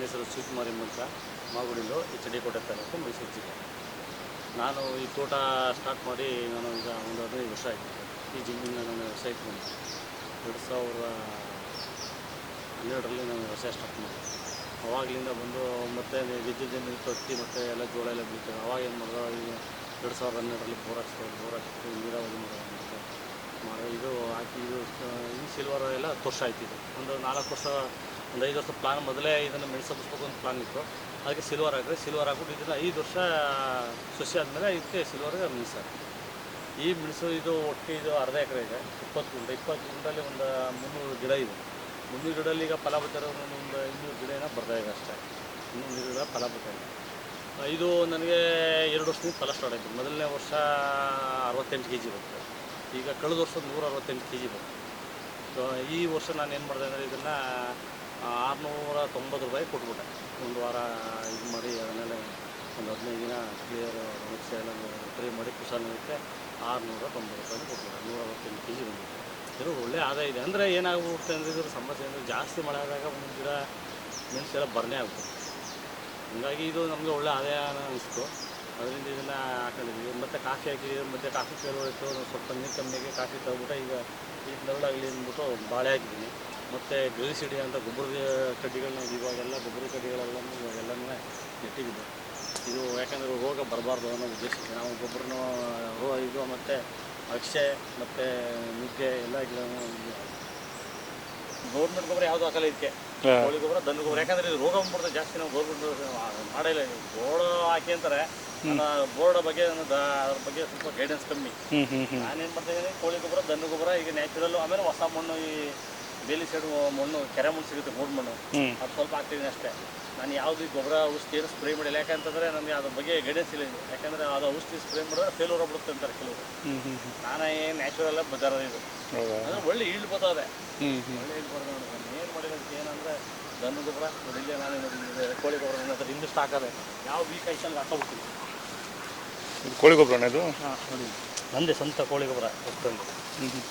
ನನ್ನ ಹೆಸರು ಶಿವಕುಮಾರ್ ಎಂಬಂತ ಮಾಗುಡಿಲು ಎಚ್ ಡಿ ಕೋಟೆ ತಾಲೂಕು ಮೈಸೂರು ಜಿಲ್ಲೆ. ನಾನು ಈ ತೋಟ ಸ್ಟಾರ್ಟ್ ಮಾಡಿ ನಾನು ಈಗ ಒಂದು ಹದಿನೈದು ವರ್ಷ ಆಯಿತು. ಈ ಜಿಮ್ಮಿಂದ ನಾನು ವ್ಯವಸಾಯಕ್ಕೆ ಇಟ್ಕೊಂಡು ಎರಡು ಸಾವಿರದ ಹನ್ನೆರಡರಲ್ಲಿ ನಾನು ವ್ಯವಸಾಯ ಸ್ಟಾರ್ಟ್ ಮಾಡಿದೆ. ಅವಾಗಲಿಂದ ಬಂದು ಮತ್ತೆ ವಿದ್ಯುತ್ ಜಮೀನು ತೊಟ್ಟಿ ಮತ್ತು ಎಲ್ಲ ಜೋಳ ಎಲ್ಲ ಬೆಳಿತೇವೆ. ಅವಾಗ ಏನು ಮಾಡಿದೆ, ಈಗ ಎರಡು ಸಾವಿರದ ಹನ್ನೆರಡರಲ್ಲಿ ಬೋರ್ ಹಾಕ್ಸ್ತಾರೆ ಬೋರ್ ಹಾಕ್ಸ್ತಾರೆ ನೀರಾವರಿ ಮಾಡೋದು. ಇದು ಹಾಕಿ, ಇದು, ಈ ಸಿಲ್ವರ್ ಎಲ್ಲ ವರ್ಷ ಆಯ್ತು ಇದು. ಒಂದು ನಾಲ್ಕು ವರ್ಷ ಒಂದು ಐದು ವರ್ಷ ಪ್ಲಾನ್ ಮೊದಲೇ ಇದನ್ನು ಮೆಣಸು ಹಬ್ಬಿಸ್ಬೇಕು ಅಂತ ಪ್ಲಾನ್ ಇತ್ತು. ಅದಕ್ಕೆ ಸಿಲ್ವರ್ ಹಾಕಿದ್ರೆ ಸಿಲ್ವರ್ ಹಾಕ್ಬಿಟ್ಟು ಇದನ್ನು ಐದು ವರ್ಷ, ಸೊಸೆ ಆದಮೇಲೆ ಇದಕ್ಕೆ ಸಿಲ್ವರ್ಗೆ ಮೆಣಸು ಈ ಮೆಣಸು ಇದು ಒಟ್ಟು ಇದು ಅರ್ಧ ಎಕರೆ ಇದೆ, ಇಪ್ಪತ್ತು ಗುಂಡ. ಇಪ್ಪತ್ತು ಗುಂಟಲ್ಲಿ ಒಂದು ಮುನ್ನೂರು ಗಿಡ ಇದೆ. ಮುನ್ನೂರು ಗಿಡದಲ್ಲಿ ಈಗ ಫಲ ಬರ್ತಾರೆ ಒಂದು ಇನ್ನೂರು ಗಿಡ ಏನೋ ಬರ್ತಾ ಇದೆ ಅಷ್ಟೇ. ಇನ್ನೂರು ಗಿಡ ಫಲ ಬರ್ತಾ ಇದೆ. ಇದು ನನಗೆ ಎರಡು ವರ್ಷದಿಂದ ಫಲ ಸ್ಟಾರ್ಟ್ ಆಯಿತು. ಮೊದಲನೇ ವರ್ಷ ಅರವತ್ತೆಂಟು ಕೆ ಜಿ ಬರುತ್ತೆ. ಈಗ ಕಳೆದ ವರ್ಷ ನೂರ ಅರವತ್ತೆಂಟು ಕೆ ಜಿ ಬರುತ್ತೆ. ಸೊ ಈ ವರ್ಷ ನಾನು ಏನು ಮಾಡಿದೆ ಅಂದರೆ ಇದನ್ನು ಆರುನೂರ ತೊಂಬತ್ತು ರೂಪಾಯಿ ಕೊಟ್ಬಿಟ್ಟೆ. ಒಂದು ವಾರ ಇದು ಮಾಡಿ, ಅದನ್ನೆಲ್ಲ ಒಂದು ಹದಿನೈದು ದಿನ ಕ್ಲಿಯರ್ ಒಣಗಿಸಿ ಎಲ್ಲ ಫ್ರೀ ಮಾಡಿ ಕುಶಾಲಕ್ಕೆ ಆರುನೂರ ತೊಂಬತ್ತು ರೂಪಾಯಿ ಕೊಟ್ಬಿಟ್ಟೆ. ನೂರ ಅರವತ್ತೆಂಟು ಕೆ ಜಿ ಬಂದಿದೆ. ಇದು ಒಳ್ಳೆ ಆದಾಯ ಇದೆ. ಅಂದರೆ ಏನಾಗ್ಬಿಡುತ್ತೆ ಅಂದರೆ ಇದ್ರ ಸಮಸ್ಯೆ ಅಂದರೆ ಜಾಸ್ತಿ ಮಳೆ ಆದಾಗ ಒಂದು ಗಿಡ ಮೆಣಸು ಎಲ್ಲ ಬರ್ನೇ ಆಗ್ಬಿಡುತ್ತೆ. ಹಂಗಾಗಿ ಇದು ನಮಗೆ ಒಳ್ಳೆ ಆದಾಯ ಅನಿಸ್ತು. ಅದರಿಂದ ಇದನ್ನು ಹಾಕೊಂಡಿದ್ವಿ. ಮತ್ತು ಕಾಫಿ ಹಾಕಿದ್ದೀವಿ ಮತ್ತು ಕಾಫಿ ಒಂದು ಸ್ವಲ್ಪ ನೀರು ಕಮ್ಮಿಯಾಗಿ ಕಾಫಿ ತಗೊಬಿಟ್ಟು ಈಗ ಈ ನೆರಳಾಗಲಿ ಅಂದ್ಬಿಟ್ಟು ಬಾಳೆ ಹಾಕಿದ್ದೀನಿ. ಮತ್ತು ಸಿಡಿ ಅಂತ ಗೊಬ್ಬರದ ಕಡ್ಡಿಗಳನ್ನ ಇವಾಗೆಲ್ಲ ಗೊಬ್ಬರದ ಕಡ್ಡಿಗಳೆಲ್ಲನೂ ಇವಾಗೆಲ್ಲನೂ ನೆಟ್ಟಿದ್ದು ಇದು ಯಾಕಂದರೆ ರೋಗ ಬರಬಾರ್ದು ಅನ್ನೋ ಉದ್ದೇಶಕ್ಕೆ ನಾವು ಗೊಬ್ಬರನ ರೋ ಇದು ಮತ್ತು ಅಕ್ಷೆ ಮತ್ತು ನುಗ್ಗೆ ಎಲ್ಲ ಗಿಡನೂ ಗೌರ್ಮೆಂಟ್ ಗೊಬ್ಬರ ಯಾವುದು ಹಾಕಲ್ಲ ಇದಕ್ಕೆ? ಕೋಳಿ ಗೊಬ್ಬರ ದನ ಗೊಬ್ಬರ. ಯಾಕಂದ್ರೆ ಇದು ರೋಗ ಬಂದ್ಬಿಡ್ತದೆ ಜಾಸ್ತಿ ನಾವು ಗೌರ್ಮೆಂಟ್ ಮಾಡಿಲ್ಲ ಬೋರ್ಡ್ ಹಾಕಿ ಅಂತಾರೆ ನನ್ನ ಬೋರ್ಡ್ ಬಗ್ಗೆ ಅದ್ರ ಬಗ್ಗೆ ಸ್ವಲ್ಪ ಗೈಡೆನ್ಸ್ ಕಮ್ಮಿ. ನಾನೇನು ಮಾಡ್ತಾ ಇದ್ದೀನಿ ಕೋಳಿ ಗೊಬ್ಬರ ದನ ಗೊಬ್ಬರ ಈಗ ನ್ಯಾಚುರಲ್ ಆಮೇಲೆ ಹೊಸ ಮಣ್ಣು ಈ ಬೇಲಿ ಸೈಡ್ ಮಣ್ಣು ಕೆರೆ ಮಣ್ಣು ಸಿಗುತ್ತೆ ಮೂರು ಮಣ್ಣು. ಅದು ಸ್ವಲ್ಪ ಹಾಕ್ತಿದ್ದೀನಿ ಅಷ್ಟೇ. ನಾನು ಯಾವುದು ಗೊಬ್ಬರ ಔಷಧಿ ಏನು ಸ್ಪ್ರೇ ಮಾಡಿಲ್ಲ. ಯಾಕಂತಂದ್ರೆ ನನಗೆ ಅದ್ರ ಬಗ್ಗೆ ಗೈಡೆನ್ಸ್ ಇಲ್ಲ ಯಾಕಂದ್ರೆ ಅದು ಔಷಧಿ ಸ್ಪ್ರೇ ಮಾಡಿದ್ರೆ ಫೇಲ್ಯೂರ್ ಬಿಡುತ್ತೆ ಅಂತಾರೆ ಕೆಲವರು. ನಾನು ಏನು ನ್ಯಾಚುರಲ್ ಬಜಾರ ಇದು. ಹೌದಾ? ಅಂದರೆ ಒಳ್ಳೆ ಈಲ್ಡ್ ಬರ್ತದೆ. ಒಳ್ಳೆ ಈಳ್ ಬರ್ತದೆ ನೋಡಿ. ಏನು ಮಾಡಿಲ್ಲ ಏನಂದ್ರೆ ದನ ಗೊಬ್ಬರ ಇಲ್ಲೇ ನಾನು ಕೋಳಿ ಗೊಬ್ಬರ ನನ್ನ ಹತ್ರ ಹಾಕೋದೆ ಯಾವ ವೀಕ್ ಐಷನ್ ಹಾಕೋಬಿಡ್ತೀನಿ ಕೋಳಿ ಗೊಬ್ಬರ ಇದು? ಹಾಂ ನೋಡಿ. ನಂದೇ ಸ್ವಂತ ಕೋಳಿ ಗೊಬ್ಬರ ಅಷ್ಟೊಂದು ಹ್ಞೂ ಹ್ಞೂ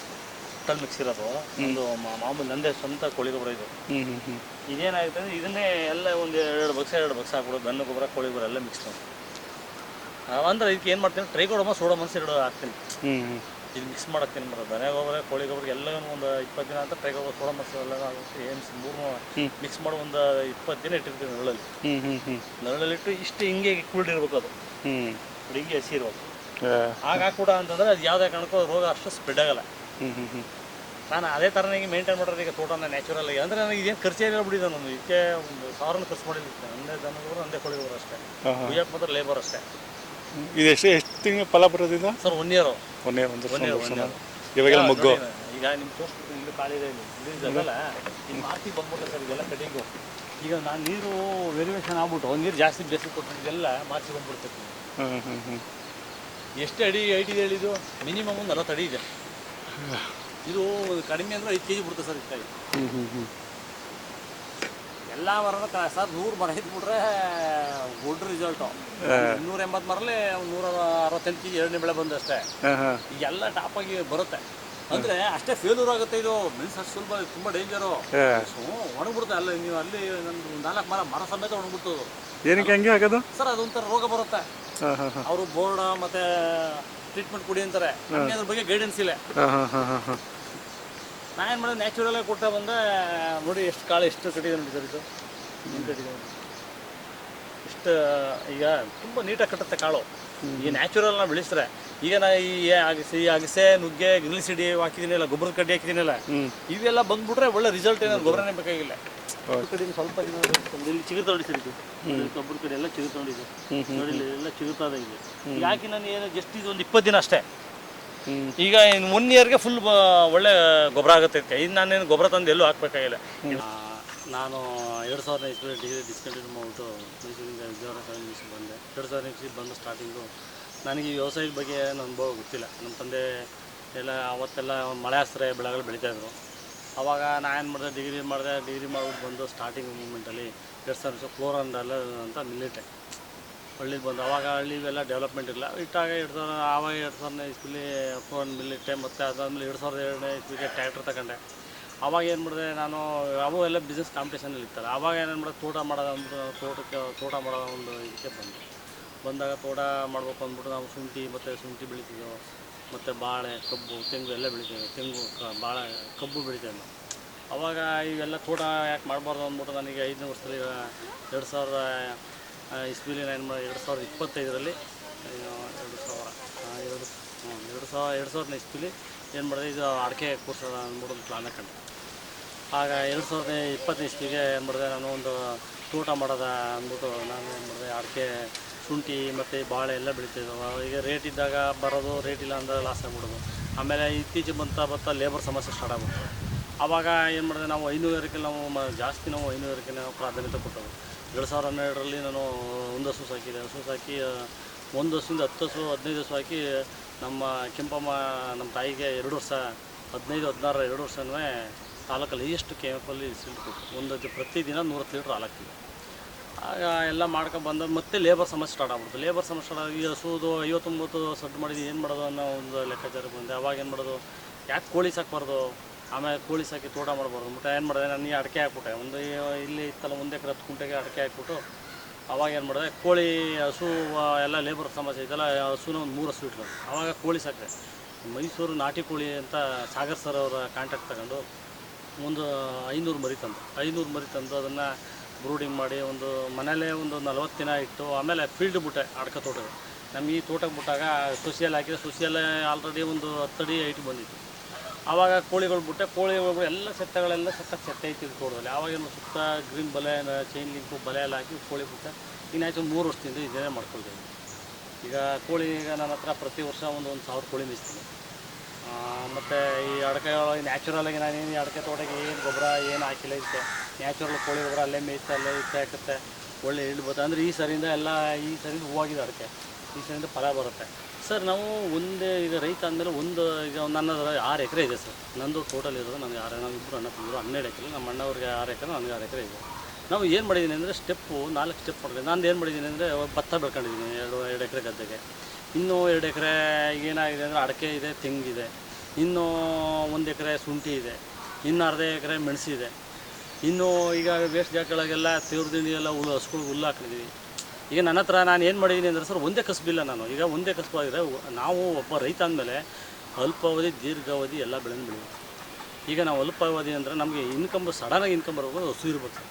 ಟನ್ ಮಿಕ್ಸ್ ಇರೋದು. ಒಂದು ಮಾಮೂಲಿ ನಂದೇ ಸ್ವಂತ ಕೋಳಿ ಗೊಬ್ಬರ ಇದು. ಇದೇನಾಗುತ್ತೆ ಅಂದ್ರೆ ಇದನ್ನೇ ಎಲ್ಲ ಒಂದು ಎರಡು ಬಕ್ಸ ಎರಡು ಬಕ್ಸ ಹಾಕ್ಬಿಡೋದು ಬೆನ್ನು ಗೊಬ್ಬರ ಕೋಳಿ ಗೊಬ್ಬರ ಎಲ್ಲ ಮಿಕ್ಸ್ ಅಂದ್ರೆ ಅಂದರೆ ಇದಕ್ಕೆ ಏನು ಮಾಡ್ತೀನಿ ಟ್ರೈಕೋಡಮ ಸೋಡಮನ್ಸ್ ಎರಡು ಹಾಕ್ತೀನಿ. ಇದು ಮಿಕ್ಸ್ ಮಾಡತ್ತೀನಿ ಬರೋ ದನ ಗೊಬ್ಬರ ಕೋಳಿ ಗೊಬ್ಬರ ಎಲ್ಲನೂ ಒಂದು ಇಪ್ಪತ್ತು ದಿನ ಅಂತ ಟ್ರೈಕೋಡ ಸೋಡಮನ್ಸ್ ಎಲ್ಲ ಏನು ಮೂರು. ಮಿಕ್ಸ್ ಮಾಡೋ ಒಂದು ಇಪ್ಪತ್ತು ದಿನ ಇಟ್ಟಿರ್ತೀನಿ ನೆರಳಲ್ಲಿ ನರಳಲ್ಲಿ ಇಟ್ಟು ನೆರಳಲ್ಲಿಟ್ಟು ಇಷ್ಟು ಹಿಂಗೆ ಕೂಡ ಇರ್ಬೇಕು ಅದು. ಹಿಂಗೆ ಹಸಿ ಇರ್ಬೇಕು. ಆಗ ಕೂಡ ಅಂತಂದ್ರೆ ಅದು ಯಾವುದೇ ಕಾರಣಕ್ಕೂ ರೋಗ ಅಷ್ಟು ಸ್ಪ್ರೆಡ್ ಆಗಲ್ಲ. ನಾನು ಅದೇ ಥರ ಈಗ ಮೇಂಟೈನ್ ಮಾಡೋದು ಈಗ ತೋಟನ ನ್ಯಾಚುರಲ್ ಆಗಿ. ಅಂದರೆ ನನಗೆ ಇದೇನು ಖರ್ಚೇ ಇಲ್ಲ ಬಿಡಿದೆ ನಾನು. ಇದಕ್ಕೆ ಒಂದು ಸಾವಿರನ ಖರ್ಚು ಮಾಡಿಲ್ಲ ಒಂದೇ ದನದವರು ಒಂದೇ ಕೋಳಿ ಗೊಬ್ಬರ ಅಷ್ಟೇ. ಕುಯ್ಯಕ್ಕೆ ಮಾತ್ರ ಲೇಬರ್ ಅಷ್ಟೇ. ಇದು ಎಷ್ಟು ಎಷ್ಟು ತಿಂಗಳು ಫಲ ಬರೋದಿಲ್ಲ ಸರ್ ಒನ್ ಇಯರು ಇಯರ್ ಒಂದು ಒನ್ ಇಯರ್ ಒಂದು ಒನ್ ಇಯರ್ ಇವಾಗೆಲ್ಲ ಮಗ್ಗು. ಈಗ ನಿಮ್ಮ ತೋರಿಸ್ಬಿಟ್ಟು ಇಲ್ಲಿ ಖಾಲಿ ಇದೆ ಇಲ್ಲಿ. ಇಲ್ಲಿ ಜಾಗಲ್ಲ ಈ ಮಾರ್ತಿ ಬಂದ್ಬಿಡುತ್ತೆ ಸರ್ ಇದೆಲ್ಲ ಕಟಿಂಗು ಈಗ ನಾನು ನೀರು ವೆರಿವೇಷನ್ ಆಗ್ಬಿಟ್ಟು ನೀರು ಜಾಸ್ತಿ ಬೇಸಿಗೆ ಕೊಟ್ಟಿದ್ದೆಲ್ಲ ಮಾರ್ಚಿ ಬಂದ್ಬಿಡ್ತೈತಿ. ಹ್ಞೂ ಹ್ಞೂ ಹ್ಞೂ ಎಷ್ಟು ಅಡಿ ಐಟಿ ಇದೆ ಹೇಳಿದ್ದು ಮಿನಿಮಮ್ ಒಂದು ನಲವತ್ತು ಅಡಿ ಇದೆ. ಇದು ಕಡಿಮೆ ಅಂದ್ರೆ ಐದು ಕೆ ಜಿ ಬಿಡುತ್ತೆ ಸರ್ ಇಷ್ಟ ಹ್ಞೂ ಹ್ಞೂ ಹ್ಞೂ ಎಲ್ಲ ಮರನ ಕ- ಸರ್ ನೂರು ಮರ ಇದ್ಬಿಟ್ರೆ ಗುಡ್ ರಿಸಲ್ಟು ಇನ್ನೂರ ಎಂಬತ್ತು ಮರಲ್ಲಿ ನೂರ ಅರವತ್ತೆಂಟು ಕೆ ಜಿ ಎರಡನೇ ಬೆಳೆ ಬಂದು ಅಷ್ಟೇ. ಈಗೆಲ್ಲ ಟಾಪ್ ಆಗಿ ಬರುತ್ತೆ. ಅಂದ್ರೆ ಅಷ್ಟೇ ಫೇಲ್ಯೂರ್ ಆಗುತ್ತೆ ಇದು. ಮೆಣಸು ಅಷ್ಟು ಸುಲಭ ತುಂಬಾ ಡೇಂಜರು ಒಣಗ್ಬಿಡುತ್ತೆ ಅಲ್ಲ ನೀವು ಅಲ್ಲಿ ನಂದು ನಾಲ್ಕು ಮರ ಮರ ಸಮೇತ ಒಣಗ್ಬಿಡ್ತದ. ಏನಕ್ಕೆ ಹಂಗೆ ಆಗೋದು? ಸರ್ ಅದೊಂಥರ ರೋಗ ಬರುತ್ತೆ. ಅವರು ಬೋರ್ಡ್ ಮತ್ತೆ ಟ್ರೀಟ್ಮೆಂಟ್ ಕೊಡಿ ಅಂತಾರೆ. ನಮಗೆ ಅದ್ರ ಬಗ್ಗೆ ಗೈಡೆನ್ಸ್ ಇಲ್ಲ. ಹಾಂ ಮಾಡೋದು ಹಾಂ ಕೊಡ್ತಾ ಹಾಂ ನಾನು ಏನು ಮಾಡಿದೆ ನ್ಯಾಚುರಲ್ ಆಗಿ ಕೊಟ್ಟ ಬಂದೆ. ನೋಡಿ ಎಷ್ಟು ಕಾಳು ಎಷ್ಟು ಕಟ್ಟಿದೆ ನೋಡಿ ಸರ್ ಇದು. ಏನು ಕಟ್ಟಿದೆ. ಇಷ್ಟು ಈಗ ತುಂಬ ನೀಟಾಗಿ ಕಟ್ಟುತ್ತೆ ಕಾಳು. ಈ ನ್ಯಾಚುರಲ್ ನಾವು ಬೆಳೆಸಿದ್ರೆ ಈಗ ನಾ ಈ ಅಗಸೆ ಅಗಸೆ ನುಗ್ಗೆ ಗಿಲಿಸಿಡಿ ಹಾಕಿದ್ದೀನಲ್ಲ ಗೊಬ್ಬರದ ಕಡ್ಡಿ ಹಾಕಿದ್ದೀನಲ್ಲ ಹಾಕಿದಿನಲ್ಲ ಇವೆಲ್ಲ ಬಂದ್ಬಿಟ್ರೆ ಒಳ್ಳೆ ರಿಸಲ್ಟ್ ಏನಾದ್ರು ಗೊಬ್ಬರನೇ ಬೇಕಾಗಿಲ್ಲ. ಕಡೆ ಸ್ವಲ್ಪ ದಿನ ಇಲ್ಲಿ ಚಿಗುರ್ತಾ ನೋಡಿ ಸರ್ ಇದು. ಗೊಬ್ಬರ ಕಡೆ ಎಲ್ಲ ಚಿಗುರ್ತಾ ನೋಡಿ ನೋಡಿ ಎಲ್ಲ ಚಿಗುರ್ತಾ ಇದೆ ಯಾಕೆ ನಾನು ಏನು ಜಸ್ಟ್ ಇದು ಒಂದು ಇಪ್ಪತ್ತು ದಿನ ಅಷ್ಟೇ. ಈಗ ಇನ್ ಒನ್ ಇಯರ್ಗೆ ಫುಲ್ ಒಳ್ಳೆ ಗೊಬ್ಬರ ಆಗುತ್ತೆ. ಇದು ನಾನೇನು ಗೊಬ್ಬರ ತಂದು ಎಲ್ಲೂ ಹಾಕ್ಬೇಕಾಗಿಲ್ಲ. ನಾನು ಎರಡು ಸಾವಿರದ ಇಸ್ವಿ ಡಿಗ್ರಿ ಡಿಸ್ಕಂಟಿನ್ಯೂ ಮಾಡಿಬಿಟ್ಟು ಮೈಸೂರಿಂದ ವಿಜಯವಾಡ ಕಾಲೇಜ್ ಬಂದೆ. ಎರಡು ಸಾವಿರದ ಇಸ್ವಿ ಬಂದು ಸ್ಟಾರ್ಟಿಂಗು ನನಗೆ ವ್ಯವಸಾಯದ ಬಗ್ಗೆ ನನ್ನ ಅನುಭವ ಗೊತ್ತಿಲ್ಲ. ನಮ್ಮ ತಂದೆ ಎಲ್ಲ ಅವತ್ತೆಲ್ಲ ಮಳೆ ಆಶ್ರಯ ಬೆಳೆಗಳು ಬೆಳೀತಾಯಿದ್ರು ಅವಾಗ ನಾನು ಮಾಡಿದೆ, ಡಿಗ್ರಿ ಮಾಡಿದೆ, ಡಿಗ್ರಿ ಮಾಡ್ಬಿಟ್ಟು ಬಂದು ಸ್ಟಾರ್ಟಿಂಗ್ ಮೂಮೆಂಟಲ್ಲಿ ಎರಡು ಸಾವಿರ ಫ್ಲೋರಂಡಲ್ಲ ಅಂತ ಮಿಲ್ಲಿಟೆ ಹಳ್ಳಿಗೆ ಬಂದು ಅವಾಗ ಹಳ್ಳಿಗೆಲ್ಲ ಡೆವಲಪ್ಮೆಂಟ್ ಇಲ್ಲ ಇಟ್ಟಾಗ ಎರಡು ಸಾವಿರ, ಆವಾಗ ಎರಡು ಸಾವಿರನೇ ಇಸ್ವಿಲಿ ಫೋನ್ ಮಿಲ್ಲಿಟ್ಟೆ ಮತ್ತು ಅದಾದಮೇಲೆ ಎರಡು ಸಾವಿರದ ಎರಡನೇ ಇಸ್ವಿಗೆ ಟ್ಯಾಕ್ಟ್ರ್ ತಗೊಂಡೆ. ಅವಾಗ ಏನು ಮಾಡಿದೆ, ನಾನು ಅವು ಎಲ್ಲ ಬಿಸ್ನೆಸ್ ಕಾಂಪಿಟೇಷನಲ್ಲಿ ಇರ್ತಾರೆ ಅವಾಗ ಏನೇನು ಮಾಡಿದೆ, ತೋಟ ಮಾಡೋದು ಅಂದ್ಬಿಟ್ಟು ತೋಟಕ್ಕೆ, ತೋಟ ಮಾಡೋ ಒಂದು ಇದಕ್ಕೆ ಬಂದೆ. ಬಂದಾಗ ತೋಟ ಮಾಡ್ಬೇಕು ಅಂದ್ಬಿಟ್ಟು ನಾವು ಶುಂಠಿ ಮತ್ತು ಶುಂಠಿ ಬೆಳಿತಿದ್ದೆವು. ಮತ್ತು ಬಾಳೆ, ಕಬ್ಬು, ತೆಂಗು ಎಲ್ಲ ಬೆಳಿತೀವಿ. ತೆಂಗು, ಕ, ಬಾಳೆ, ಕಬ್ಬು ಬೆಳಿತೇವೆ ನಾವು. ಅವಾಗ ಇವೆಲ್ಲ ತೋಟ ಯಾಕೆ ಮಾಡಬಾರ್ದು ಅಂದ್ಬಿಟ್ಟು ನನಗೆ ಐದನೇ ವರ್ಷದಲ್ಲಿ ಎರಡು ಸಾವಿರದ ಇಸ್ವಿಲಿ ನಾನು ಎರಡು ಸಾವಿರದ ಇಪ್ಪತ್ತೈದರಲ್ಲಿ ಎರಡು ಸಾವಿರ. ಎರಡು ಎರಡು ಸಾವಿರ, ಎರಡು ಸಾವಿರದ ಇಸ್ವಿಲಿ ಏನು ಮಾಡಿದೆ, ಇದು ಅಡಿಕೆ ಕೂರ್ಸ ಅಂದ್ಬಿಟ್ಟು ಪ್ಲಾನ್ ಹಾಕೊಂಡೆ. ಆಗ ಎರಡು ಸಾವಿರದ ಇಪ್ಪತ್ತನೇ ಇಸ್ವಿಗೆ ಏನು ಮಾಡಿದೆ, ನಾನು ಒಂದು ತೋಟ ಮಾಡೋದ ಅಂದ್ಬಿಟ್ಟು ನಾನು ಏನು ಮಾಡಿದೆ ಅಡಿಕೆ ಶುಂಠಿ ಮತ್ತು ಬಾಳೆ ಎಲ್ಲ ಬೆಳಿತಿದ್ದವು ಈಗ ರೇಟ್ ಇದ್ದಾಗ ಬರೋದು ರೇಟ್ ಇಲ್ಲ ಅಂದರೆ ಲಾಸ್ ಆಗ್ಬಿಡೋದು. ಆಮೇಲೆ ಇತ್ತೀಚೆಗೆ ಬಂತಾ ಬರ್ತಾ ಲೇಬರ್ ಸಮಸ್ಯೆ ಸ್ಟಾರ್ಟ್ ಆಗ್ಬಿಡ್ತು. ಆವಾಗ ಏನು ಮಾಡಿದೆ, ನಾವು ಹೈನುಗಾರಿಕೆ ನಾವು ಜಾಸ್ತಿ ನಾವು ಹೈನುಗಾರಿಕೆ ನಾವು ಪ್ರಾಧಾನ್ಯತೆ ಕೊಟ್ಟವು ಎರಡು ಸಾವಿರ ಹನ್ನೆರಡರಲ್ಲಿ ನಾನು ಒಂದು ಹಸು ಸಾಕಿದೆ. ಹಸು ಸಾಕಿ ಒಂದು ಹಸುವಿಂದ ಹತ್ತು ಹಸು, ಹದಿನೈದು ಹಸು ಹಾಕಿ ನಮ್ಮ ಕೆಂಪಮ್ಮ, ನಮ್ಮ ತಾಯಿಗೆ ಎರಡು ವರ್ಷ, ಹದಿನೈದು ಹದಿನಾರು ಎರಡು ವರ್ಷನೂ ಹಾಲಕ್ಕಲ್ಲಿ ಎಷ್ಟು ಕೆಂಪಲ್ಲಿ ಎಫ್ ಅಲ್ಲಿ ಸಿಲ್ಟ್ ಕೊಟ್ಟು ಒಂದು ಪ್ರತಿದಿನ ನೂರತ್ತು ಲೀಟ್ರ್ ಹಾಲು ಹಾಕ್ತೀವಿ ಆಗ ಎಲ್ಲ ಮಾಡ್ಕೊಂಡು ಬಂದ ಮತ್ತೆ ಲೇಬರ್ ಸಮಸ್ಯೆ ಸ್ಟಾರ್ಟ್ ಆಗ್ಬಿಡ್ತು. ಲೇಬರ್ ಸಮಸ್ಯೆ ಸ್ಟಾರ್ಟ್ ಆಗಿ ಹಸುದು ಐವತ್ತೊಂಬತ್ತು ಸದ್ದು ಮಾಡಿದ್ದು ಏನು ಮಾಡೋದು ಅನ್ನೋ ಒಂದು ಲೆಕ್ಕಾಚಾರ ಬಂದೆ. ಅವಾಗ ಏನು ಮಾಡೋದು? ಯಾಕೆ ಕೋಳಿ ಸಾಕಬಾರ್ದು? ಆಮೇಲೆ ಕೋಳಿ ಸಾಕಿ ತೋಟ ಮಾಡಬಾರ್ದು ಬಿಟ್ಟು ಏನು ಮಾಡಿದೆ, ನಾನು ಅಡಿಕೆ ಹಾಕ್ಬಿಟ್ಟೆ. ಒಂದು ಇಲ್ಲಿ ಇತ್ತಲ್ಲ ಒಂದು ಎಕರೆ ಹತ್ತು ಕುಂಟೆಗೆ ಅಡಿಕೆ ಹಾಕ್ಬಿಟ್ಟು ಅವಾಗ ಏನು ಮಾಡಿದೆ, ಕೋಳಿ, ಹಸು ಎಲ್ಲ ಲೇಬರ್ ಸಮಸ್ಯೆ ಇದೆಲ್ಲ ಹಸುನ ಒಂದು ಮೂರು ಹಸು ಇಟ್ಕೊಂಡು ಅವಾಗ ಕೋಳಿ ಸಾಕಿದೆ ಮೈಸೂರು ನಾಟಿ ಕೋಳಿ ಅಂತ ಸಾಗರ್ ಸರ್ ಅವರ ಕಾಂಟ್ಯಾಕ್ಟ್ ತಗೊಂಡು ಒಂದು ಐನೂರು ಮರಿ ತಂದು, ಐನೂರು ಮರಿ ತಂದು ಅದನ್ನು ಬ್ರೂಡಿಂಗ್ ಮಾಡಿ ಒಂದು ಮನೇಲೇ ಒಂದು ನಲ್ವತ್ತು ದಿನ ಇಟ್ಟು ಆಮೇಲೆ ಫೀಲ್ಡ್ ಬಿಟ್ಟೆ ಅಡ್ಕ ತೋಟಕ್ಕೆ. ನಮ್ಗೆ ಈ ತೋಟಕ್ಕೆ ಬಿಟ್ಟಾಗ ಸುಸಿಯಲ್ಲಿ ಹಾಕಿದ್ರೆ ಸುಸಿಯಲ್ಲೇ ಆಲ್ರೆಡಿ ಒಂದು ಹತ್ತಡಿ ಐಟ್ ಬಂದಿತ್ತು. ಆವಾಗ ಕೋಳಿಗಳು ಬಿಟ್ಟೆ ಕೋಳಿಗಳು ಎಲ್ಲ ಸೆತ್ತಗಳೆಲ್ಲ ಸತ್ತ ಸೆತ್ತ ಐತಿ ತೋಟದಲ್ಲಿ ಆವಾಗ ಏನು ಸುತ್ತ ಗ್ರೀನ್ ಬಲೆ ಚೈನ್ ಲಿಂಕು ಬಲೆ ಎಲ್ಲ ಹಾಕಿ ಕೋಳಿ ಬಿಟ್ಟೆ ಇನ್ನಾಯ್ತು ಮೂರು ವರ್ಷದಿಂದ ಇದನ್ನೇ ಮಾಡ್ಕೊಳ್ತೀನಿ. ಈಗ ಕೋಳಿ ಈಗ ನನ್ನ ಹತ್ರ ಪ್ರತಿ ವರ್ಷ ಒಂದು ಒಂದು ಸಾವಿರ ಕೋಳಿ ಮೇಯಿಸ್ತೀನಿ. ಮತ್ತು ಈ ಅಡಕೆ ನ್ಯಾಚುರಲಾಗಿ ನಾನೇನು ಏನು ಅಡಕೆ ತೋಟಕ್ಕೆ ಏನು ಗೊಬ್ಬರ ಏನು ಹಾಕಿಲ್ಲ ಇತ್ತೆ ನ್ಯಾಚುರಲ್ ಕೋಳಿ ಗೊಬ್ಬರ ಅಲ್ಲೇ ಮೇಯ್ತಾ, ಅಲ್ಲೇ ಇತ್ತೆ ಹಾಕುತ್ತೆ. ಒಳ್ಳೆ ಇಳ್ಬೋದು. ಅಂದರೆ ಈ ಸರಿಯಿಂದ ಎಲ್ಲ ಈ ಸರಿಯಿಂದ ಹೂವಾಗಿದೆ ಅಡಕೆ. ಈ ಸರಿಯಿಂದ ಫಲ ಬರುತ್ತೆ. ಸರ್, ನಾವು ಒಂದೇ ಈಗ ರೈತ ಅಂದಮೇಲೆ ಒಂದು ಈಗ ನನ್ನ ಆರು ಎಕರೆ ಇದೆ ಸರ್. ನಂದು ಟೋಟಲ್ ಇರೋದು ನನಗೆ ಆರು ನಾವು ಇಬ್ಬರು ಅಣ್ಣ ತಂದರು ಹನ್ನೆರಡು ಎಕರೆ, ನಮ್ಮ ಅಣ್ಣವ್ರಿಗೆ ಆರು ಎಕರೆ, ನನಗೆ ಆರು ಎಕರೆ ಇದೆ. ನಾವು ಏನು ಮಾಡಿದ್ದೀನಿ ಅಂದರೆ ಸ್ಟೆಪ್ಪು ನಾಲ್ಕು ಸ್ಟೆಪ್ ಮಾಡಿದೆ ನಾನು ಏನು ಮಾಡಿದ್ದೀನಿ ಅಂದರೆ ಭತ್ತ ಬೆಳ್ಕೊಂಡಿದ್ದೀನಿ ಎರಡು ಎರಡು ಎಕರೆ ಗದ್ದೆಗೆ. ಇನ್ನೂ ಎರಡು ಎಕರೆ ಏನಾಗಿದೆ ಅಂದರೆ ಅಡಕೆ ಇದೆ, ತೆಂಗಿದೆ. ಇನ್ನೂ ಒಂದು ಎಕರೆ ಶುಂಠಿ ಇದೆ. ಇನ್ನು ಅರ್ಧ ಎಕರೆ ಮೆಣಸಿದೆ ಇನ್ನೂ ಈಗ ವೇಸ್ಟ್ ಜಾಗಗಳಿಗೆಲ್ಲ ತೀವ್ರದಿಂಡಿ ಎಲ್ಲ ಹುಲ್ಲು, ಹಸ್ಗಳಿಗೆ ಹುಲ್ಲು ಹಾಕಿದ್ದೀವಿ ಈಗ ನನ್ನ ಹತ್ರ ನಾನು ಏನು ಮಾಡಿದ್ದೀನಿ ಅಂದರೆ ಸರ್, ಒಂದೇ ಕಸಬಿಲ್ಲ ನಾನು. ಈಗ ಒಂದೇ ಕಸಬಾಗಿದೆ ನಾವು ಒಬ್ಬ ರೈತ ಅಂದಮೇಲೆ ಅಲ್ಪಾವಧಿ, ದೀರ್ಘಾವಧಿ ಎಲ್ಲ ಬೆಳೆನ ಬೆಳಿಬೇಕು ಈಗ ನಾವು ಅಲ್ಪಾವಧಿ ಅಂದರೆ ನಮಗೆ ಇನ್ಕಮ್ ಸಡನ್ನಾಗಿ ಇನ್ಕಮ್ ಬರ್ಬೋದು ಹಸು ಇರ್ಬೇಕು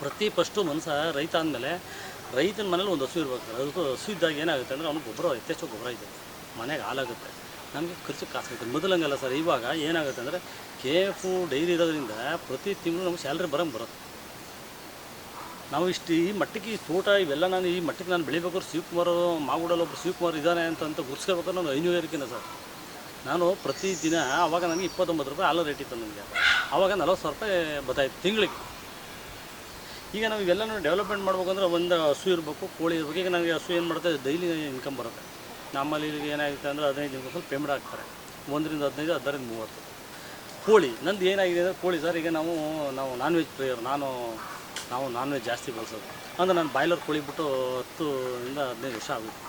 ಪ್ರತಿ ಫಸ್ಟು ಮನುಷ್ಯ ರೈತ ಅಂದಮೇಲೆ ರೈತನ ಮನೇಲಿ ಒಂದು ಹಸು ಇರ್ಬೇಕು ಸರ್. ಅದಕ್ಕೂ ಹಸು ಇದ್ದಾಗ ಏನಾಗುತ್ತೆ ಅಂದರೆ ಅವ್ನಿಗೆ ಗೊಬ್ಬರ, ಯಥೇಚ್ಛ ಗೊಬ್ಬರ ಇದೆ. ಮನೆಗೆ ಹಾಲಾಗುತ್ತೆ. ನಮಗೆ ಖರ್ಚು ಕಾಸಾಗುತ್ತೆ ಮೊದಲಂಗಲ್ಲ ಸರ್, ಇವಾಗ ಏನಾಗುತ್ತೆ ಅಂದರೆ ಕೆ ಎಫು ಡೈರಿ ಇರೋದ್ರಿಂದ ಪ್ರತಿ ತಿಂಗಳು ನಮ್ಗೆ ಸ್ಯಾಲ್ರಿ ಬರೋಂಗೆ ಬರುತ್ತೆ. ನಾವು ಇಷ್ಟು ಈ ಮಟ್ಟಿಗೆ ಈ ತೋಟ, ಇವೆಲ್ಲ ನಾನು ಈ ಮಟ್ಟಿಗೆ ನಾನು ಬೆಳಿಬೇಕಾದ್ರೆ ಶಿವಕುಮಾರ್ ಮಾಗುಡಲ್ಲಿ ಒಬ್ಬರು ಶಿವಕುಮಾರ್ ಇದ್ದಾನೆ ಅಂತ ಅಂತ ಗುರ್ಸ್ಕೋಬೇಕಾದ್ರೆ ನಾನು ಐನೂರಕ್ಕಿಂತ ಸರ್. ನಾನು ಪ್ರತಿ ದಿನ ಆವಾಗ ನನಗೆ ಇಪ್ಪತ್ತೊಂಬತ್ತು ರೂಪಾಯಿ ಹಾಲು ರೇಟ್ ಇತ್ತು ನನಗೆ. ಆವಾಗ ನಲ್ವತ್ತು ಸಾವಿರ ರೂಪಾಯಿ ಬತ್ತಾಯಿತು ತಿಂಗಳಿಗೆ. ಈಗ ನಾವು ಇವೆಲ್ಲನೂ ಡೆವಲಪ್ಮೆಂಟ್ ಮಾಡ್ಬೇಕಂದ್ರೆ ಒಂದು ಹಸು ಇರಬೇಕು, ಕೋಳಿ ಇರಬೇಕು. ಈಗ ನನಗೆ ಹಸು ಏನು ಮಾಡುತ್ತೆ ಡೈಲಿ ಇನ್ಕಮ್ ಬರುತ್ತೆ. ನಮ್ಮಲ್ಲಿ ಈಗ ಏನಾಗುತ್ತೆ ಅಂದರೆ ಹದಿನೈದು ದಿನಕ್ಕೆ ಸ್ವಲ್ಪ ಪೇಮೆಂಟ್ ಹಾಕ್ತಾರೆ. ಒಂದರಿಂದ ಹದಿನೈದು ಹದಿನೈದು ಮೂವತ್ತು. ಕೋಳಿ, ನಂದು ಏನಾಗಿದೆ ಅಂದರೆ ಕೋಳಿ ಸರ್, ಈಗ ನಾವು ನಾವು ನಾನ್ ವೆಜ್ ಪ್ಲೇಯರ್ ನಾನು ನಾವು ನಾನ್ ವೆಜ್ ಜಾಸ್ತಿ ಬಳಸೋದು. ಅಂದರೆ ನಾನು ಬಾಯ್ಲರ್ ಕೋಳಿ ಬಿಟ್ಟು ಹತ್ತರಿಂದ ಹದಿನೈದು ವರ್ಷ ಆಗುತ್ತೆ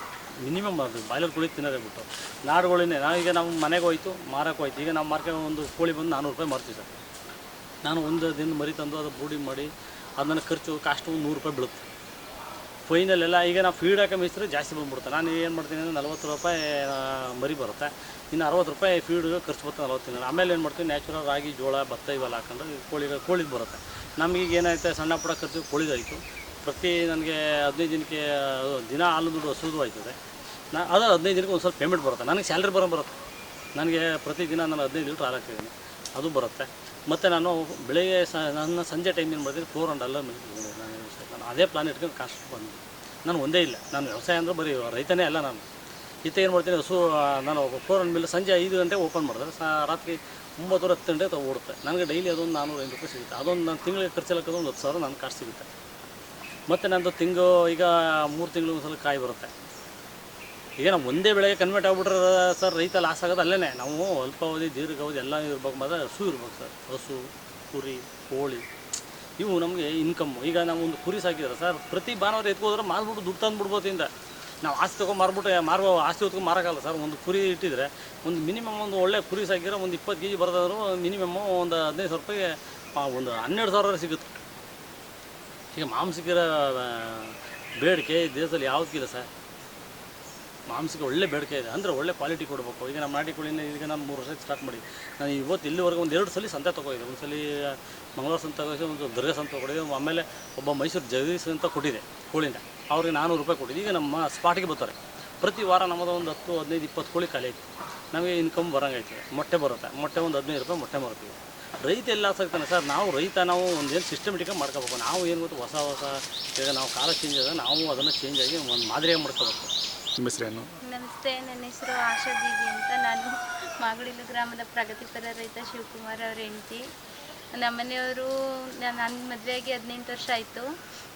ಮಿನಿಮಮ್ ಅದು, ಬಾಯ್ಲರ್ ಕೋಳಿ ತಿನ್ನೋದೇ ಬಿಟ್ಟು. ನಾಡುಗಳಿನೇ ನಾವೀಗ ನಾವು ಮನೆಗೆ ಹೋಯ್ತು ಮಾರಕ್ಕೆ ಹೋಯ್ತು. ಈಗ ನಾವು ಮಾರ್ಕೆ ಒಂದು ಕೋಳಿ ಬಂದು ನಾನ್ನೂರು ರೂಪಾಯಿ ಮಾರ್ತೀವಿ ಸರ್. ನಾನು ಒಂದು ದಿನ ಮರಿ ತಂದು ಅದು ಬೂಡಿ ಮಾಡಿ, ಅದನ್ನ ಖರ್ಚು ಕಾಸ್ಟ್ ನೂರು ರೂಪಾಯಿ ಬೀಳುತ್ತೆ. ಫೈನಲೆಲ್ಲ ಈಗ ನಾವು ಫೀಡ್ ಹಾಕೋ ಮೇಯಿಸಿದ್ರೆ ಜಾಸ್ತಿ ಬಂದ್ಬಿಡುತ್ತೆ. ನಾನು ಏನು ಮಾಡ್ತೀನಿ ಅಂದರೆ ನಲ್ವತ್ತು ರೂಪಾಯಿ ಮರಿ ಬರುತ್ತೆ. ಇನ್ನು ಅರವತ್ತು ರೂಪಾಯಿ ಫೀಡ್ ಖರ್ಚು ಬರುತ್ತೆ ನಲ್ವತ್ತು ದಿನ. ಆಮೇಲೆ ಏನು ಮಾಡ್ತೀವಿ ನ್ಯಾಚುರಲ್ ರಾಗಿ, ಜೋಳ, ಭತ್ತ ಇವೆಲ್ಲ ಹಾಕೊಂಡು ಕೋಳಿಗೆ ಕೋಳಿದು ಬರುತ್ತೆ. ನಮಗೀಗ ಏನಾಯ್ತು, ಸಣ್ಣ ಪುಟ್ಟ ಖರ್ಚು ಕೋಳಿದಾಯಿತು. ಪ್ರತಿ ನನಗೆ ಹದಿನೈದು ದಿನಕ್ಕೆ ದಿನ ಹಾಲು ದುಡ್ಡು ಹಸುದು ಆಯ್ತದೆ. ನಾ, ಅದು ಹದಿನೈದು ದಿನಕ್ಕೆ ಒಂದು ಸ್ವಲ್ಪ ಪೇಮೆಂಟ್ ಬರುತ್ತೆ. ನನಗೆ ಸ್ಯಾಲ್ರಿ ಬರೋ ಬರುತ್ತೆ. ನನಗೆ ಪ್ರತಿದಿನ ನಾನು ಹದಿನೈದು ಲೀಟ್ರ್ ಹಾಲು ಹಾಕ್ತಿದ್ದೀನಿ ಅದು ಬರುತ್ತೆ. ಮತ್ತು ನಾನು ಬೆಳಗ್ಗೆ ಸ, ನನ್ನ ಸಂಜೆ ಟೈಮ್ ಏನು ಮಾಡಿದ್ರೆ ಫೋರ್ ಆ್ಯಂಡ್ ಅಲ್ಲ ನಾನು ನಾನು ಅದೇ ಪ್ಲಾನ್ ಇಟ್ಕೊಂಡು ಕಾಸ್ಟ್ ಬಂದು ನಾನು ಒಂದೇ ಇಲ್ಲ. ನಾನು ವ್ಯವಸಾಯ ಅಂದರೆ ಬರೀ ರೈತನೇ ಅಲ್ಲ ನಾನು. ಇತ್ತ ಏನು ಮಾಡ್ತೀನಿ ಹಸು ನಾನು ಅಂಡ್ ಮೇಲೆ ಸಂಜೆ ಐದು ಗಂಟೆ ಓಪನ್ ಮಾಡಿದ್ರೆ ಸಾ, ರಾತ್ರಿ ಒಂಬತ್ತುವರೆ ಹತ್ತು ಗಂಟೆ ಓಡುತ್ತೆ ನನಗೆ ಡೈಲಿ ಅದೊಂದು ನಾನ್ನೂರು ಐದು ರೂಪಾಯಿ ಸಿಗುತ್ತೆ. ಅದೊಂದು ನಾನು ತಿಂಗಳಿಗೆ ಖರ್ಚಲ್ಲಕ್ಕೆ ಒಂದು ಹತ್ತು ಸಾವಿರ ನನ್ನ ಕಾಸ್ಟ್ ಸಿಗುತ್ತೆ. ಮತ್ತು ನಂದು ತಿಂಗಳು, ಈಗ ಮೂರು ತಿಂಗಳು ಒಂದು ಸಲ ಕಾಯಿ ಬರುತ್ತೆ. ಈಗ ನಾವು ಒಂದೇ ಬೆಳೆಗೆ ಕನ್ವರ್ಟ್ ಆಗ್ಬಿಟ್ರೆ, ಸರ್, ರೈತ ಲಾಸ್ ಆಗೋದು ಅಲ್ಲೇ ನಾವು ಅಲ್ಪಾವಧಿ, ದೀರ್ಘಾವಧಿ ಎಲ್ಲ ಇರ್ಬೇಕು ಮಾತ್ರ. ಹಸು ಇರ್ಬೇಕು ಸರ್. ಹಸು, ಕುರಿ, ಕೋಳಿ. ಇವು ನಮಗೆ ಇನ್ಕಮ್ಮು ಈಗ ನಾವು ಒಂದು ಕುರಿ ಸಾಕಿದ್ರೆ ಸರ್, ಪ್ರತಿ ಭಾನುವಾರ ಎತ್ಕೋದ್ರೆ ಮಾರ್ಬಿಟ್ಟು ದುಡ್ಡು ತಂದು ಬಿಡ್ಬೋದಿಂದ ನಾವು ಆಸ್ತಿ ತೊಗೊಂಡು ಮಾರ್ಬಿಟ್ಟು ಮಾರುವ ಆಸ್ತಿ ಹೊತ್ಕೊಂಡು ಮಾರೋಕ್ಕಲ್ಲ ಸರ್. ಒಂದು ಕುರಿ ಇಟ್ಟಿದ್ರೆ ಒಂದು ಮಿನಿಮಮ್ ಒಂದು ಒಳ್ಳೆ ಕುರಿ ಸಾಕಿದ್ರೆ ಒಂದು ಇಪ್ಪತ್ತು ಕೆ ಜಿ ಬರೋದಾದ್ರು ಮಿನಿಮಮ್ ಒಂದು ಹದಿನೈದು ಸಾವಿರ ರೂಪಾಯಿಗೆ ಒಂದು ಹನ್ನೆರಡು ಸಾವಿರ ಸಿಗುತ್ತೆ. ಈಗ ಮಾಂಸಕ್ಕಿರೋ ಬೇಡಿಕೆ ದೇಶದಲ್ಲಿ ಯಾವುದಕ್ಕಿಲ್ಲ ಸರ್. ಮಾಂಸಕ್ಕೆ ಒಳ್ಳೆ ಬೇಡಿಕೆ ಇದೆ. ಅಂದರೆ ಒಳ್ಳೆ ಕ್ವಾಲಿಟಿ ಕೊಡಬೇಕು. ಈಗ ನಮ್ಮ ನಾಟಿ ಕೋಳಿನ ಈಗ ನಾನು ಮೂರು ವರ್ಷಕ್ಕೆ ಸ್ಟಾರ್ಟ್ ಮಾಡಿ ನಾನು ಇವತ್ತು ಇಲ್ಲಿವರೆಗೂ ಒಂದು ಎರಡು ಸಲ ಸಂತೆ ತೊಗೊಂಡಿದ್ದೆ. ಒಂದು ಸಲ ಮಂಗಳವಾರ ಸಂತ ಒಂದು ದುರ್ಗ ಸಂತ ಕೊಡಿದೆ ಆಮೇಲೆ ಒಬ್ಬ ಮೈಸೂರು ಜಗದೀಶ್ ಅಂತ ಕೊಟ್ಟಿದೆ ಕೋಳಿನ. ಅವ್ರಿಗೆ ನಾನ್ನೂರು ರೂಪಾಯಿ ಕೊಟ್ಟಿದ್ದೆ ಈಗ ನಮ್ಮ ಸ್ಪಾಟಿಗೆ ಬರ್ತಾರೆ. ಪ್ರತಿ ವಾರ ನಮ್ಮದು ಒಂದು ಹತ್ತು ಹದಿನೈದು ಇಪ್ಪತ್ತು ಕೋಳಿ ಖಾಲಿ ಐತೆ. ನಮಗೆ ಇನ್ಕಮ್ ಬರೋಂಗೈತೆ ಮೊಟ್ಟೆ ಬರುತ್ತೆ. ಮೊಟ್ಟೆ ಒಂದು ಹದಿನೈದು ರೂಪಾಯಿ ಮೊಟ್ಟೆ ಮಾರ್ತೀವಿ ರೈತ ಎಲ್ಲ ಆಗ್ತಾನೆ ಸರ್. ನಾವು ರೈತ ನಾವು ಒಂದೇನು ಸಿಸ್ಟಮೆಟಿಕಾಗಿ ಮಾಡ್ಕೋಬೇಕು. ನಾವು ಏನು ಗೊತ್ತು ಹೊಸ ಹೊಸ ಈಗ ನಾವು ಕಾಲ ಚೇಂಜ್ ಆದಾಗ ನಾವು ಅದನ್ನು ಚೇಂಜ್ ಆಗಿ ಒಂದು ಮಾದರಿಯಾಗಿ ಮಾಡ್ಕೋಬೇಕು. ನಿಮ್ಮ ಹೆಸರೇನು ನಮಸ್ತೆ. ನನ್ನ ಹೆಸರು ಆಶಾ ದೀದಿ ಅಂತ ನಾನು ಮಾಗಡಿಲು ಗ್ರಾಮದ ಪ್ರಗತಿಪರ ರೈತ ಶಿವಕುಮಾರ್ ಅವರ ಹೆಂಡತಿ. ನಮ್ಮನೆಯವರು ನನ್ನ ಮದುವೆಯಾಗಿ ಹದಿನೆಂಟು ವರ್ಷ ಆಯಿತು.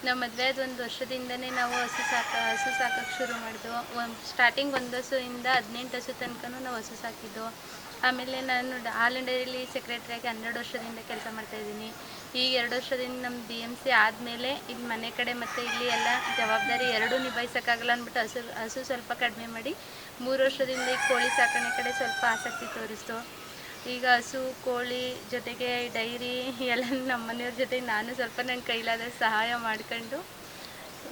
ನಮ್ಮ ಮದುವೆ ಆದ ಒಂದು ವರ್ಷದಿಂದನೇ ನಾವು ಹಸು ಸಾಕ ಹಸು ಸಾಕಕ್ಕೆ ಶುರು ಮಾಡಿದ್ವು ಒಂದು ಸ್ಟಾರ್ಟಿಂಗ್ ಒಂದು ಹಸುವಿಂದ ಹದಿನೆಂಟು ಹಸು ತನಕನೂ ನಾವು ಹಸು ಸಾಕಿದ್ದು. ಆಮೇಲೆ ನಾನು ಆಲ್ ಡೈರಿಲಿ ಸೆಕ್ರೆಟ್ರಿಯಾಗಿ ಹನ್ನೆರಡು ವರ್ಷದಿಂದ ಕೆಲಸ ಮಾಡ್ತಾಯಿದ್ದೀನಿ ಈಗ ಎರಡು ವರ್ಷದಿಂದ ನಮ್ಮ ಬಿ ಎಂ ಸಿ ಆದಮೇಲೆ ಇಲ್ಲಿ ಮನೆ ಕಡೆ ಮತ್ತು ಇಲ್ಲಿ ಎಲ್ಲ ಜವಾಬ್ದಾರಿ ಎರಡೂ ನಿಭಾಯಿಸೋಕ್ಕಾಗಲ್ಲ ಅಂದ್ಬಿಟ್ಟು ಹಸು ಹಸು ಸ್ವಲ್ಪ ಕಡಿಮೆ ಮಾಡಿ ಮೂರು ವರ್ಷದಿಂದ ಈ ಕೋಳಿ ಸಾಕಣೆ ಕಡೆ ಸ್ವಲ್ಪ ಆಸಕ್ತಿ ತೋರಿಸ್ತು ಈಗ ಹಸು, ಕೋಳಿ ಜೊತೆಗೆ ಡೈರಿ ಎಲ್ಲ ನಮ್ಮ ಮನೆಯವ್ರ ಜೊತೆ ನಾನು ಸ್ವಲ್ಪ ನನ್ನ ಕೈಲಾದ ಸಹಾಯ ಮಾಡ್ಕೊಂಡು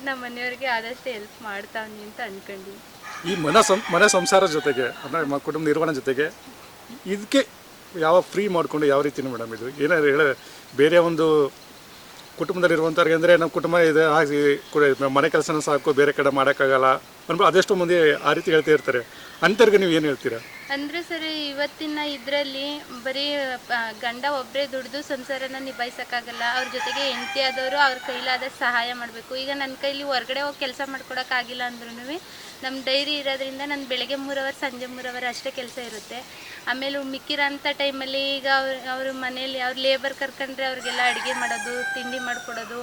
ನಮ್ಮ ಮನೆಯವ್ರಿಗೆ ಆದಷ್ಟು ಹೆಲ್ಪ್ ಮಾಡ್ತಾವ್ನಿ ಅಂತ ಅನ್ಕೊಂಡಿ ಈ ಮನ ಸಂ, ಮನೆ ಸಂಸಾರ ಜೊತೆಗೆ, ಅಂದರೆ ಕುಟುಂಬ ನಿರ್ವಹಣೆ ಜೊತೆಗೆ ಇದಕ್ಕೆ ಯಾವ ಫ್ರೀ ಮಾಡಿಕೊಂಡು ಯಾವ ರೀತಿನೂ ಮೇಡಮ್ ಇದು? ಏನಾದ್ರು ಹೇಳ ಬೇರೆ ಒಂದು ಕುಟುಂಬದಲ್ಲಿರುವಂಥವ್ರಿಗೆ ಅಂದರೆ ನಮ್ಮ ಕುಟುಂಬ ಇದೆ, ಹಾಗೆ ಮನೆ ಕೆಲಸನ ಸಾಕು, ಬೇರೆ ಕಡೆ ಮಾಡೋಕ್ಕಾಗಲ್ಲ ಅಂದ್ಬಿಟ್ಟು ಅದೆಷ್ಟೋ ಮಂದಿ ಆ ರೀತಿ ಹೇಳ್ತಾ ಇರ್ತಾರೆ. ಅಂಥವ್ರಿಗೆ ನೀವು ಏನು ಹೇಳ್ತೀರಾ? ಅಂದರೆ ಸರ್ ಇವತ್ತಿನ ಇದರಲ್ಲಿ ಬರೀ ಗಂಡ ಒಬ್ಬರೇ ದುಡಿದು ಸಂಸಾರನ ನಿಭಾಯಿಸೋಕ್ಕಾಗಲ್ಲ. ಅವ್ರ ಜೊತೆಗೆ ಹೆಂಡತಿ ಆದವರು ಅವ್ರ ಕೈಲಾದ ಸಹಾಯ ಮಾಡಬೇಕು. ಈಗ ನನ್ನ ಕೈಲಿ ಹೊರಗಡೆ ಹೋಗಿ ಕೆಲಸ ಮಾಡ್ಕೊಡೋಕ್ಕಾಗಿಲ್ಲ ಅಂದ್ರೂ ನಮ್ಮ ಡೈರಿ ಇರೋದ್ರಿಂದ ನಾನು ಬೆಳಗ್ಗೆ ಮೂರು ಸಂಜೆ ಮೂರು ಅವರ್ ಅಷ್ಟೇ ಕೆಲಸ ಇರುತ್ತೆ. ಆಮೇಲೆ ಮಿಕ್ಕಿರೋಂಥ ಟೈಮಲ್ಲಿ ಈಗ ಅವ್ರ ಅವ್ರ ಮನೇಲಿ ಅವ್ರ ಲೇಬರ್ ಕರ್ಕೊಂಡ್ರೆ ಅವ್ರಿಗೆಲ್ಲ ಅಡುಗೆ ಮಾಡೋದು, ತಿಂಡಿ ಮಾಡಿಕೊಡೋದು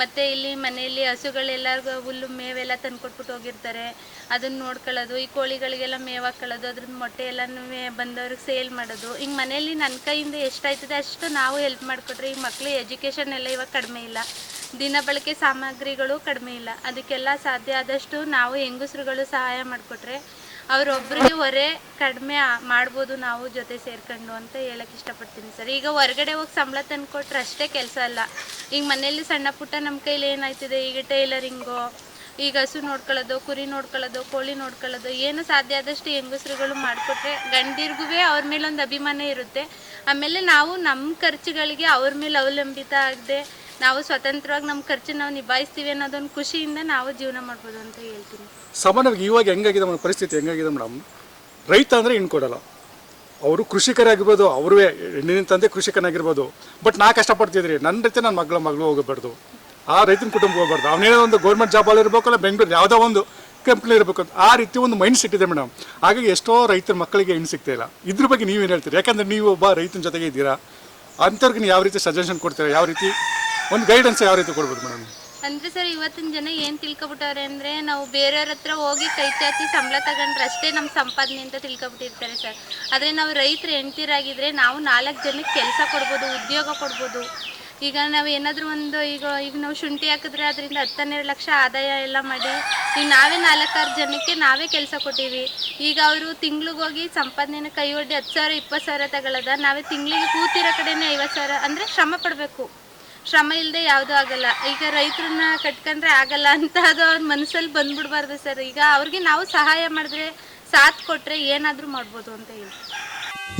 ಮತ್ತು ಇಲ್ಲಿ ಮನೆಯಲ್ಲಿ ಹಸುಗಳೆಲ್ಲರಿಗೂ ಹುಲ್ಲು ಮೇವೆಲ್ಲ ತಂದು ಕೊಟ್ಬಿಟ್ಟು ಹೋಗಿರ್ತಾರೆ. ಅದನ್ನ ನೋಡ್ಕೊಳ್ಳೋದು, ಈ ಕೋಳಿಗಳಿಗೆಲ್ಲ ಮೇವು ಹಾಕೊಳ್ಳೋದು ಅದ್ರದ್ದು ಮೊಟ್ಟೆ ಎಲ್ಲನೂ ಬಂದವ್ರಿಗೆ ಸೇಲ್ ಮಾಡೋದು. ಹಿಂಗೆ ಮನೆಯಲ್ಲಿ ನನ್ನ ಕೈಯಿಂದ ಎಷ್ಟಾಯ್ತದೆ ಅಷ್ಟು ನಾವು ಹೆಲ್ಪ್ ಮಾಡಿಕೊಟ್ರೆ ಈ ಮಕ್ಳು ಎಜುಕೇಷನ್ ಎಲ್ಲ ಇವಾಗ ಕಡಿಮೆ ಇಲ್ಲ. ದಿನ ಬಳಕೆ ಸಾಮಗ್ರಿಗಳು ಕಡಿಮೆ ಇಲ್ಲ. ಅದಕ್ಕೆಲ್ಲ ಸಾಧ್ಯ ಆದಷ್ಟು ನಾವು ಹೆಂಗಸರುಗಳು ಸಹಾಯ ಮಾಡಿಕೊಟ್ರೆ ಅವರೊಬ್ಬರಿಗೆ ಹೊರೆ ಕಡಿಮೆ ಮಾಡ್ಬೋದು ನಾವು ಜೊತೆ ಸೇರ್ಕೊಂಡು ಅಂತ ಹೇಳಕ್ ಇಷ್ಟಪಡ್ತೀನಿ ಸರ್. ಈಗ ಹೊರಗಡೆ ಹೋಗಿ ಸಂಬಳ ತಂದ್ಕೊಟ್ರೆ ಅಷ್ಟೇ ಕೆಲಸ ಅಲ್ಲ. ಈಗ ಮನೆಯಲ್ಲಿ ಸಣ್ಣ ಪುಟ್ಟ ನಮ್ಮ ಕೈಲಿ ಏನಾಯ್ತಿದೆ? ಈಗ ಟೈಲರಿಂಗು, ಈಗ ಹಸು ನೋಡ್ಕೊಳ್ಳೋದು, ಕುರಿ ನೋಡ್ಕೊಳ್ಳೋದು, ಕೋಳಿ ನೋಡ್ಕೊಳ್ಳೋದು, ಏನು ಸಾಧ್ಯ ಆದಷ್ಟು ಹೆಂಗಸ್ರುಗಳು ಮಾಡಿಕೊಟ್ರೆ ಗಂಡಿರ್ಗೂ ಅವ್ರ ಮೇಲೆ ಒಂದು ಅಭಿಮಾನ ಇರುತ್ತೆ. ಆಮೇಲೆ ನಾವು ನಮ್ಮ ಖರ್ಚುಗಳಿಗೆ ಅವ್ರ ಮೇಲೆ ಅವಲಂಬಿತ ಆಗದೆ ನಾವು ಸ್ವತಂತ್ರವಾಗಿ ನಮ್ಮ ಖರ್ಚು ನಾವು ನಿಭಾಯಿಸ್ತೀವಿ ಅನ್ನೋದೊಂದು ಖುಷಿಯಿಂದ ನಾವು ಜೀವನ ಮಾಡ್ಬೋದು ಅಂತ ಹೇಳ್ತೀನಿ. ಸಾಮಾನ್ಯವಾಗಿ ಇವಾಗ ಹೆಂಗಾಗಿದೆ ಮೇಡಮ್? ಪರಿಸ್ಥಿತಿ ಹೆಂಗಾಗಿದೆ ಮೇಡಮ್? ರೈತ ಅಂದರೆ ಇನ್ನು ಕೊಡಲ್ಲ ಅವರು ಕೃಷಿಕರಾಗಿರ್ಬೋದು, ಅವರೇ ಹೆಣ್ಣಿನ ತಂದೆ ಕೃಷಿಕನಾಗಿರ್ಬೋದು. ಬಟ್ ನಾ ಕಷ್ಟಪಡ್ತಿದ್ರಿ. ನನ್ನ ರೀತಿ ನನ್ನ ಮಗಳ ಮಗಳು ಹೋಗಬಾರ್ದು. ಆ ರೈತನ ಕುಟುಂಬ ಹೋಗಬಾರ್ದು. ಅವನೇನೋ ಒಂದು ಗೌರ್ಮೆಂಟ್ ಜಾಬಲ್ಲಿ ಇರಬೇಕಲ್ಲ ಬೆಂಗಳೂರು ಯಾವುದೋ ಒಂದು ಕಂಪ್ನಿ ಇರಬೇಕು ಅಂತ. ಆ ರೀತಿ ಒಂದು ಮೈಂಡ್ ಸೆಟ್ ಇದೆ ಮೇಡಮ್ ಹಾಗಾಗಿ ಎಷ್ಟೋ ರೈತರ ಮಕ್ಕಳಿಗೆ ಹೆಣ್ಣು ಸಿಗ್ತಾ ಇಲ್ಲ. ಇದ್ರ ಬಗ್ಗೆ ನೀವೇನು ಹೇಳ್ತೀರಿ? ಯಾಕಂದ್ರೆ ನೀವು ಒಬ್ಬ ರೈತನ ಜೊತೆಗೆ ಇದ್ದೀರಾ. ಅಂಥವ್ರಿಗೆ ನೀವು ಯಾವ ರೀತಿ ಸಜೆಷನ್ ಕೊಡ್ತೀರಾ? ಯಾವ ರೀತಿ? ಒಂದು ಗೈಡೆನ್ಸ್ ಯಾವ ರೀತಿ ಕೊಡ್ಬೋದು ಮೇಡಮ್ ಅಂದ್ರೆ ಸರ್, ಇವತ್ತಿನ ಜನ ಏನ್ ತಿಳ್ಕೊಬಿಟ್ಟವ್ರೆ ಅಂದ್ರೆ, ನಾವು ಬೇರೆಯವ್ರ ಹತ್ರ ಹೋಗಿ ಕೈ ಚಾಚಿ ಸಂಬಳ ತಗೊಂಡ್ರೆ ಅಷ್ಟೇ ನಮ್ಮ ಸಂಪಾದನೆ ಅಂತ ತಿಳ್ಕೊಬಿಟ್ಟಿರ್ತಾರೆ ಸರ್. ಆದ್ರೆ ನಾವು ರೈತರು ಹೆಣ್ತಿರಾಗಿದ್ರೆ ನಾವು ನಾಲ್ಕು ಜನಕ್ಕೆ ಕೆಲಸ ಕೊಡ್ಬೋದು, ಉದ್ಯೋಗ ಕೊಡ್ಬೋದು. ಈಗ ನಾವು ಏನಾದರೂ ಒಂದು, ಈಗ ಈಗ ನಾವು ಶುಂಠಿ ಹಾಕಿದ್ರೆ ಅದರಿಂದ ಹತ್ತನ್ನೆರಡು ಲಕ್ಷ ಆದಾಯ ಎಲ್ಲ ಮಾಡಿ, ಈಗ ನಾವೇ ನಾಲ್ಕಾರು ಜನಕ್ಕೆ ನಾವೇ ಕೆಲಸ ಕೊಟ್ಟಿವಿ. ಈಗ ಅವರು ತಿಂಗ್ಳಿಗೋಗಿ ಸಂಪಾದನೆನ ಕೈ ಒಡ್ಡಿ ಹತ್ತು ಸಾವಿರ, ಇಪ್ಪತ್ತು ಸಾವಿರ ತಗೊಳ್ಳೋದ ನಾವೇ ತಿಂಗಳಿಗೆ ಕೂತಿರೋ ಕಡೆನೇ ಐವತ್ತು ಸಾವಿರ ಅಂದರೆ ಶ್ರಮ ಪಡಬೇಕು. ಶ್ರಮ ಇಲ್ಲದೆ ಯಾವುದೂ ಆಗಲ್ಲ. ಈಗ ರೈತರನ್ನ ಕಟ್ಕೊಂಡ್ರೆ ಆಗಲ್ಲ ಅಂತ ಅದು ಅವ್ರ ಮನಸ್ಸಲ್ಲಿ ಬಂದ್ಬಿಡ್ಬಾರ್ದು ಸರ್. ಈಗ ಅವ್ರಿಗೆ ನಾವು ಸಹಾಯ ಮಾಡಿದ್ರೆ ಸಾಥ್ ಕೊಟ್ರೆ ಏನಾದರೂ ಮಾಡ್ಬೋದು ಅಂತ ಹೇಳಿ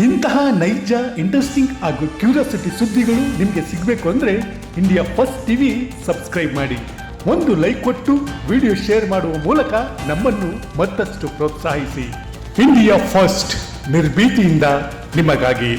ಇಂತಹ ನೈಜ ಇಂಟ್ರೆಸ್ಟಿಂಗ್ ಹಾಗೂ ಕ್ಯೂರಿಯಾಸಿಟಿ ಸುದ್ದಿಗಳು ನಿಮಗೆ ಸಿಗಬೇಕು ಅಂದರೆ ಇಂಡಿಯಾ ಫಸ್ಟ್ ಟಿವಿ ಸಬ್ಸ್ಕ್ರೈಬ್ ಮಾಡಿ. ಒಂದು ಲೈಕ್ ಕೊಟ್ಟು ವಿಡಿಯೋ ಶೇರ್ ಮಾಡುವ ಮೂಲಕ ನಮ್ಮನ್ನು ಮತ್ತಷ್ಟು ಪ್ರೋತ್ಸಾಹಿಸಿ. ಇಂಡಿಯಾ ಫಸ್ಟ್ ನಿರ್ಭೀತಿಯಿಂದ ನಿಮಗಾಗಿ.